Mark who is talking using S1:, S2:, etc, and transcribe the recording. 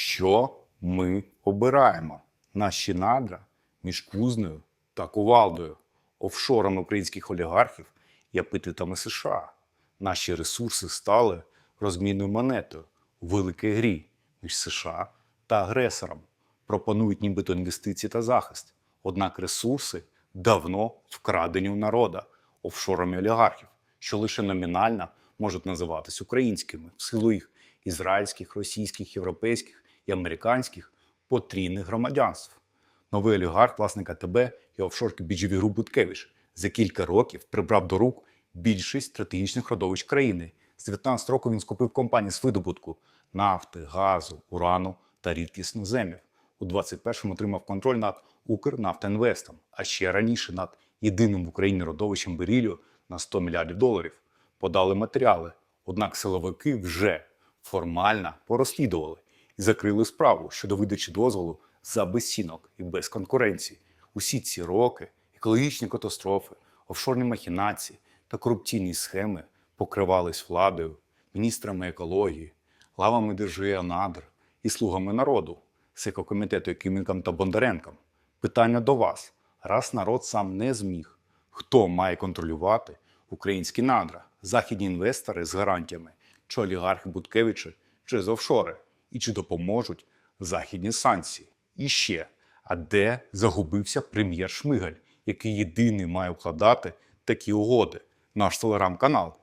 S1: Що ми обираємо? Наші надра між Кузнею та Кувалдою, офшорами українських олігархів і апетитами США. Наші ресурси стали розмінною монетою у великій грі між США та агресором. Пропонують нібито інвестиції та захист. Однак ресурси давно вкрадені у народа офшорами олігархів, що лише номінально можуть називатись українськими в силу їх ізраїльських, російських, європейських і американських потрійних громадянств. Новий олігарх, власник АТБ і офшорки біржові груп Буткевич за кілька років прибрав до рук більшість стратегічних родовищ країни. З 19 років він скупив компанії з видобутку нафти, газу, урану та рідкісних землів. У 21-му отримав контроль над Укрнафтоінвестом, а ще раніше над єдиним в Україні родовищем берілію на 100 мільярдів доларів. Подали матеріали, однак силовики вже формально порозслідували і закрили справу щодо видачі дозволу за безцінок і без конкуренції. Усі ці роки екологічні катастрофи, офшорні махінації та корупційні схеми покривались владою, міністрами екології, главами Держгеонадр і слугами народу, з екокомітету Якименком та Бондаренком. Питання до вас: раз народ сам не зміг, хто має контролювати українські надра, західні інвестори з гарантіями, чи олігархи Буткевичі, чи з офшори, і чи допоможуть західні санкції? І ще, а де загубився прем'єр Шмигаль, який єдиний має укладати такі угоди? Наш телеграм-канал